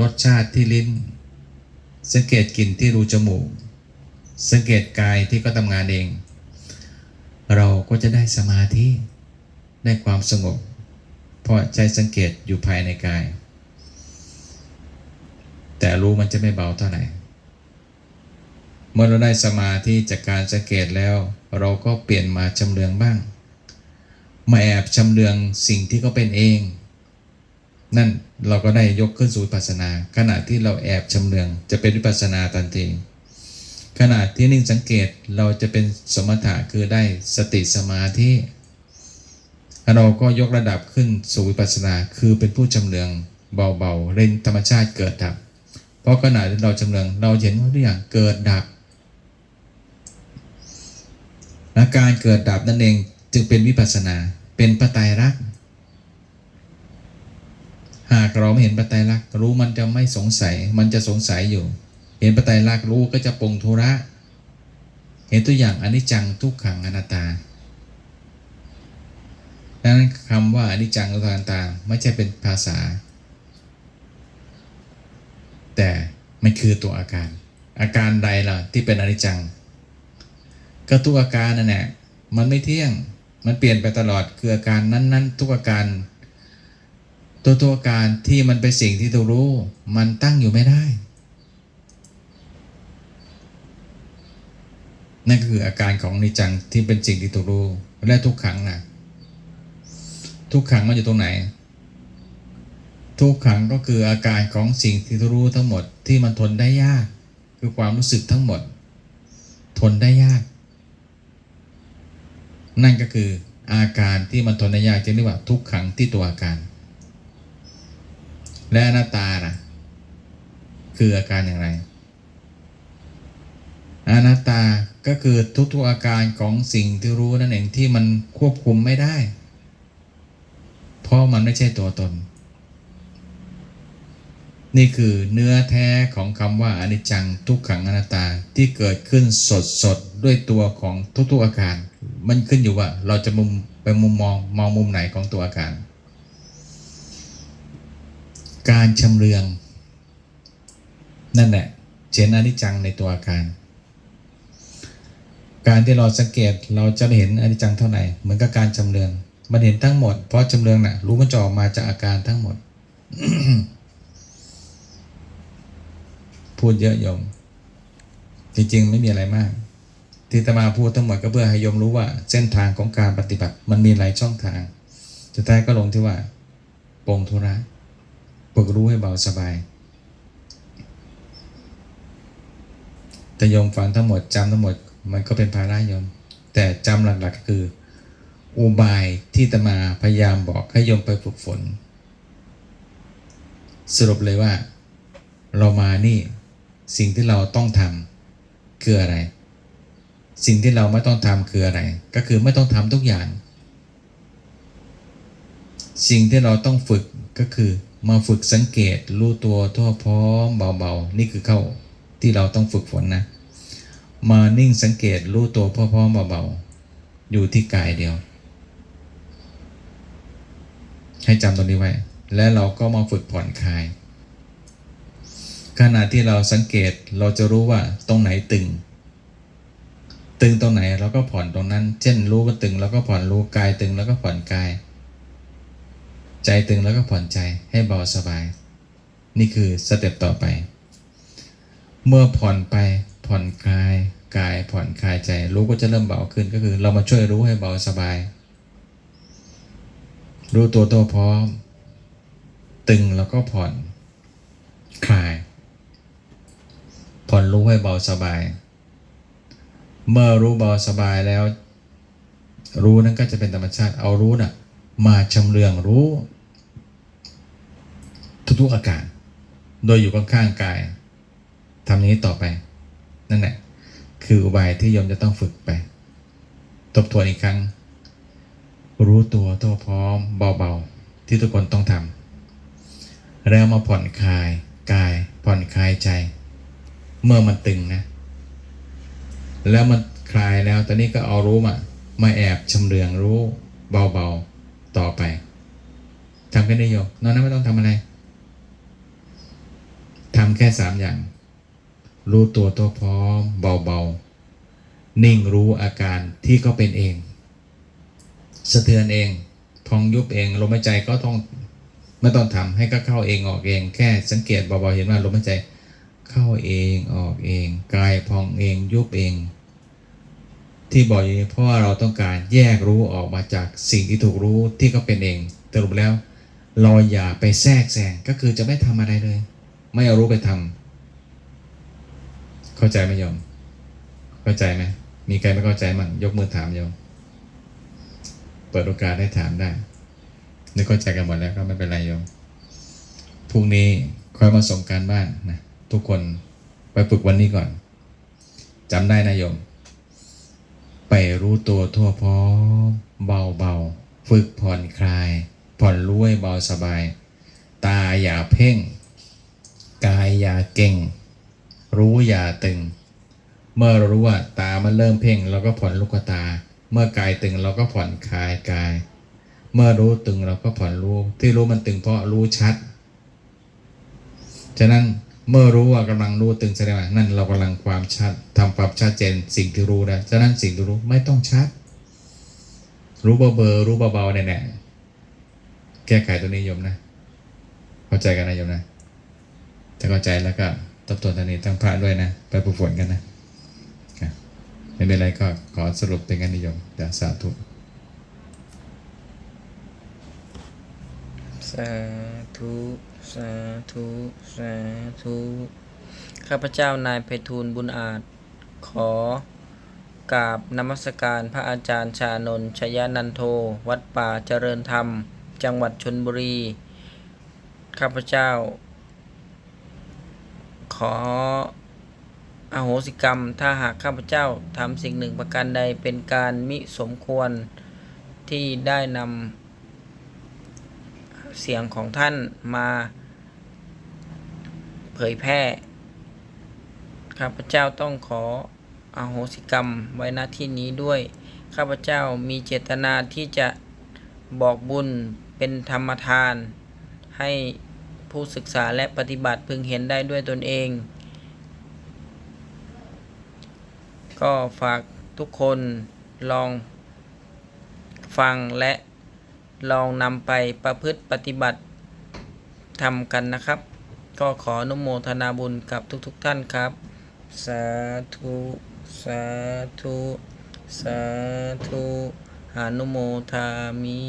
รสชาติที่ลิ้น สังเกตกลิ่นที่รูจมูก สังเกตกายที่ก็ทำงานเอง เราก็จะได้สมาธิได้ความสงบ เพราะใจสังเกตอยู่ภายในกาย แต่รู้มันจะไม่เบาเท่าไหร่เมื่อเราได้สมาธิจากการสังเกตแล้ว เราก็เปลี่ยนมาชำเลืองบ้าง มาแอบชำเลืองสิ่งที่เขาเป็นเอง นั่นเราก็ได้ยกขึ้นสู่วิปัสสนา ขณะที่เราแอบชำเลือง จะเป็นวิปัสสนาทันทีขณะที่นิ่งสังเกตเราจะเป็นสมถะคือได้สติสมาธิเราก็ยกระดับขึ้นสู่วิปัสสนา คือเป็นผู้จำเลืองเบาๆเร่งธรรมชาติเกิดดับ เพราะขณะที่เราจำเลืองเราเห็นว่าทุกอย่างเกิดดับอาการเกิดดับนั่นเองจึงเป็นวิปัสสนา เป็นปไตยรักษ หากเราไม่เห็นปไตยรักรู้มันจะไม่สงสัย มันจะสงสัยอยู่ เห็นปไตยรักรู้ก็จะปงธุระ เห็นตัวอย่างอนิจจังทุกขังอนัตตาดังนั้นคำว่าอนิจจังทุกขังอนัตตาไม่ใช่เป็นภาษา แต่มันคือตัวอาการ อาการใดล่ะที่เป็นอนิจจัง ก็ทุกอาการนั่นแหละมันไม่เที่ยง มันเปลี่ยนไปตลอดคืออาการนั้น ๆ ทุกอาการ ตัวตัวการที่มันเป็นสิ่งที่ตัวรู้ มันตั้งอยู่ไม่ได้ นั่นคืออาการของนิจจังที่เป็นสิ่งที่ตัวรู้ และทุกขังนะทุกขังมันอยู่ตรงไหน ทุกขังก็คืออาการของสิ่งที่ตัวรู้ทั้งหมดที่มันทนได้ยาก คือความรู้สึกทั้งหมด ทนได้ยาก นั่นก็คืออาการที่มันทนได้ยากจะเรียกว่าทุกขังที่ตัวอาการ และอนัตตาล่ะคืออาการอย่างไร อนัตตาก็คือทุกๆอาการของสิ่งที่รู้นั่นเองที่มันควบคุมไม่ได้ เพราะมันไม่ใช่ตัวตน นี่คือเนื้อแท้ของคำว่าอนิจจังทุกขังอนัตตาที่เกิดขึ้นสดสดๆด้วยตัวของทุกๆอาการ มันขึ้นอยู่ว่าเราจะมุมไปมุมมองมองมุมไหนของตัวอาการ การชำเลือง นั่นแหละเจนอนิจจังในตัวอาการ การที่เราสังเกตเราจะเห็นอนิจจังเท่าไหร่เหมือนกับการจำเลือง มันเห็นทั้งหมด เพราะจำเลืองน่ะ รู้มันจะออกมาจากอาการทั้งหมด พูดเยอะยม จริงๆ ไม่มีอะไรมาก ที่ตมาพูดทั้งหมดก็เพื่อให้ยมรู้ว่า เส้นทางของการปฏิบัติ มันมีหลายช่องทางสุดท้ายก็ลงที่ว่าปงธุระ ฝึกรู้ให้เบาสบาย แต่โยมฟังทั้งหมดจำทั้งหมดมันก็เป็นภาระโยมแต่จำหลักๆก็คือ อุบายที่ตมาพยายามบอกให้ยมไปฝึกฝน สรุปเลยว่า เรามานี่สิ่งที่เราต้องทำคืออะไร สิ่งที่เราไม่ต้องทำคืออะไร ก็คือไม่ต้องทำทุกอย่าง สิ่งที่เราต้องฝึกก็คือ มาฝึกสังเกตรู้ตัวทั่วพร้อมเบาๆ นี่คือเข้าที่เราต้องฝึกฝนนะ มานิ่งสังเกตรู้ตัวพร้อมๆเบาๆ อยู่ที่กายเดียว ให้จำตรงนี้ไว้ และเราก็มาฝึกผ่อนคลาย ขณะที่เราสังเกตเราจะรู้ว่าตรงไหนตึง ตึงตรงไหนเราก็ผ่อนตรงนั้น เช่นรู้ว่าตึง แล้วก็ผ่อนรู้กายตึงแล้วก็ผ่อนกาย ใจตึงแล้วก็ผ่อนใจให้เบาสบาย นี่คือสเต็ปต่อไป เมื่อผ่อนไปผ่อนคลายกายผ่อนคลายใจรู้ก็จะเริ่มเบาขึ้นก็คือเรามาช่วยรู้ให้เบาสบาย รู้ตัวตัวพร้อม ตึงแล้วก็ผ่อนคลาย ผ่อนรู้ให้เบาสบาย เมื่อรู้เบาสบายแล้ว รู้นั้นก็จะเป็นธรรมชาติเอารู้น่ะ มาชำเลืองรู้ทุกๆอาการ โดยอยู่ข้างๆกายทำนี้ต่อไป นั่นแหละคืออุบายที่โยมจะต้องฝึกไป ทบทวนอีกครั้ง รู้ตัวตัวพร้อมเบาๆ ที่ทุกคนต้องทำแล้วมาผ่อนคลายกาย ผ่อนคลายใจ เมื่อมันตึงนะ แล้วมันคลายแล้วตอนนี้ก็เอารู้มามาแอบชำเลืองรู้เบาๆ ต่อไปทำแค่นี้โยมนอกนั้นไม่ต้องทำอะไรทำแค่สามอย่าง รู้ตัวตัวพร้อม เบาๆ นิ่งรู้อาการที่ก็เป็นเอง สะเทือนเอง พองยุบเอง ลมหายใจก็ต้องไม่ต้องทำให้ก็เข้าเองออกเอง แค่สังเกตเบาๆเห็นว่าลมหายใจเข้าเองออกเอง กายพองเองยุบเอง ที่บอกอย่างนี้เพราะว่าเราต้องการแยกรู้ออกมาจากสิ่งที่ถูกรู้ที่ก็เป็นเองสรุปแล้ว เราอย่าไปแทรกแซงก็คือจะไม่ทำอะไรเลย ไม่เอารู้ไปทำเข้าใจไหมโยม เข้าใจไหมมีใครไม่เข้าใจมั่งยกมือถามโยมเปิดโอกาสให้ถามได้นึกเข้าใจกันหมดแล้วก็ไม่เป็นไรโยมพรุ่งนี้ค่อยมาส่งการบ้านนะทุกคนไปฝึกวันนี้ก่อนจำได้นะโยม ไปรู้ตัวทั่วพร้อมเบาเบาๆฝึกผ่อนคลาย ผ่อนรู้ให้เบาสบาย ตาอย่าเพ่ง กายอย่าเก่ง รู้อย่าตึง เมื่อเรารู้ว่าตามันเริ่มเพ่งเราก็ผ่อนลูกตา เมื่อกายตึงเราก็ผ่อนคลายกาย เมื่อรู้ตึงเราก็ผ่อนรู้ที่รู้มันตึงเพราะรู้ชัด ฉะนั้น เมื่อรู้ว่ากำลังรู้ตึงแสดงว่านั่นเรากำลังความชัดทำความชัดเจนสิ่งที่รู้ได้ฉะนั้นสิ่งที่รู้ไม่ต้องชัด รู้เบาๆรู้เบาๆเนี่ยแหละแก้ไขตัวนี้โยมนะ เข้าใจกันนะโยมนะถ้าเข้าใจแล้วก็ทบทวนตอนนี้ตั้งพระด้วยนะ ไปฝึกฝนกันนะไม่เป็นไรก็ขอสรุปเป็นกันนิยมเดี๋ยวสาธุสาธุ สาธุ สาธุ ข้าพเจ้านายไพฑูรย์บุญอาจ ขอกราบนมัสการพระอาจารย์ชานนชยานันโท วัดป่าเจริญธรรม จังหวัดชนบุรี ข้าพเจ้า ขออโหสิกรรม ถ้าหากข้าพเจ้าทำสิ่งหนึ่งประการใดเป็นการมิสมควรที่ได้นำ เสียงของท่านมาเผยแพร่ข้าพเจ้าต้องขออโหสิกรรมไว้ณที่นี้ด้วย ข้าพเจ้ามีเจตนาที่จะบอกบุญเป็นธรรมทาน ให้ผู้ศึกษาและปฏิบัติพึงเห็นได้ด้วยตนเอง ก็ฝากทุกคนลองฟังและ ลองนำไปประพฤติปฏิบัติทำกันนะครับ ก็ขออนุโมทนาบุญกับทุกๆทท่านครับ สาธุ สาธุ สาธุอนุโมทามิ